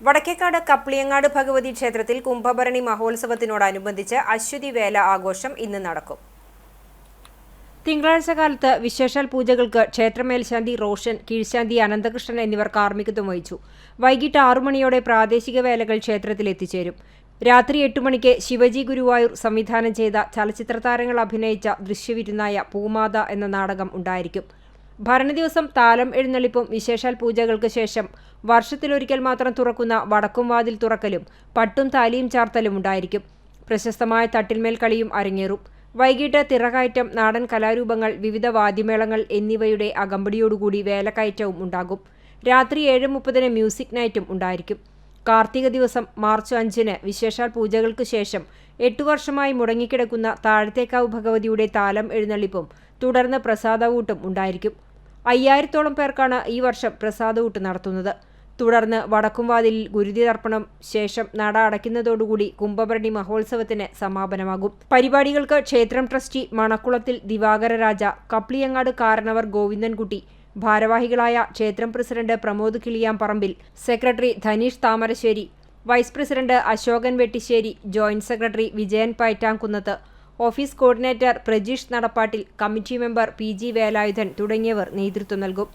വടക്കേക്കാട് കപ്ലിയങ്ങാട് ഭഗവതി ക്ഷേത്രത്തിൽ കുംഭഭരണി മഹോത്സവത്തിനോടനുബന്ധിച്ച് അശ്വതി വേല ആഘോഷം ഇന്ന് നടക്കും. തിങ്കളാഴ്ച കാലത്ത് വിശേഷാൽ പൂജകൾക്ക് ക്ഷേത്രമേൽശാന്തി റോഷൻ കീഴ്ശാന്തി അനന്തകൃഷ്ണൻ എന്നിവർ കാർമ്മികത്വം വഹിച്ചു. വൈകിട്ട് ആറു മണിയോടെ പ്രാദേശിക വേലകൾ ക്ഷേത്രത്തിൽ എത്തിച്ചേരും. രാത്രി എട്ട് മണിക്ക് ശിവജി ഗുരുവായൂർ സംവിധാനം ചെയ്ത ചലച്ചിത്ര താരങ്ങൾ അഭിനയിച്ച ദൃശ്യവിരുന്നായ പൂമാത എന്ന നാടകം ഉണ്ടായിരിക്കും. ഭരണദിവസം താലം എഴുന്നള്ളിപ്പും വിശേഷാൽ പൂജകൾക്ക് ശേഷം വർഷത്തിലൊരിക്കൽ മാത്രം തുറക്കുന്ന വടക്കും വാതിൽ തുറക്കലും പട്ടും താലിയും ചാർത്തലും ഉണ്ടായിരിക്കും. പ്രശസ്തമായ തട്ടിൽമേൽ കളിയും അരങ്ങേറും. വൈകിട്ട് തിറകയറ്റം നാടൻ കലാരൂപങ്ങൾ വിവിധ വാദ്യമേളങ്ങൾ എന്നിവയുടെ അകമ്പടിയോടുകൂടി വേലക്കയറ്റവും ഉണ്ടാകും. രാത്രി ഏഴ് മുപ്പതിന് മ്യൂസിക് നൈറ്റും ഉണ്ടായിരിക്കും. കാർത്തിക ദിവസം മാർച്ച് അഞ്ചിന് വിശേഷാൽ പൂജകൾക്ക് ശേഷം എട്ടു വർഷമായി മുടങ്ങിക്കിടക്കുന്ന താഴത്തേക്കാവ് ഭഗവതിയുടെ താലം എഴുന്നള്ളിപ്പും തുടർന്ന് പ്രസാദവൂട്ടും ഉണ്ടായിരിക്കും. അയ്യായിരത്തോളം പേർക്കാണ് ഈ വർഷം പ്രസാദകൂട്ട് നടത്തുന്നത്. തുടർന്ന് വടക്കുംവാതിലിൽ ഗുരുതി തർപ്പണം ശേഷം നട അടയ്ക്കുന്നതോടുകൂടി കുംഭഭരണി മഹോത്സവത്തിന് സമാപനമാകും. പരിപാടികൾക്ക് ക്ഷേത്രം ട്രസ്റ്റി മണക്കുളത്തിൽ ദിവാകര രാജ കപ്ലിയങ്ങാട് കാരണവർ ഗോവിന്ദൻകുട്ടി ഭാരവാഹികളായ ക്ഷേത്രം president Pramod Kiliyamparambil secretary Dhaneesh Thamarassery vice president Ashokan Vettissery joint secretary Vijayan Payattamkunnath office coordinator Prajeesh Nadappattil committee member P G Velayudhan തുടങ്ങിയവർ നേതൃത്വം നൽകും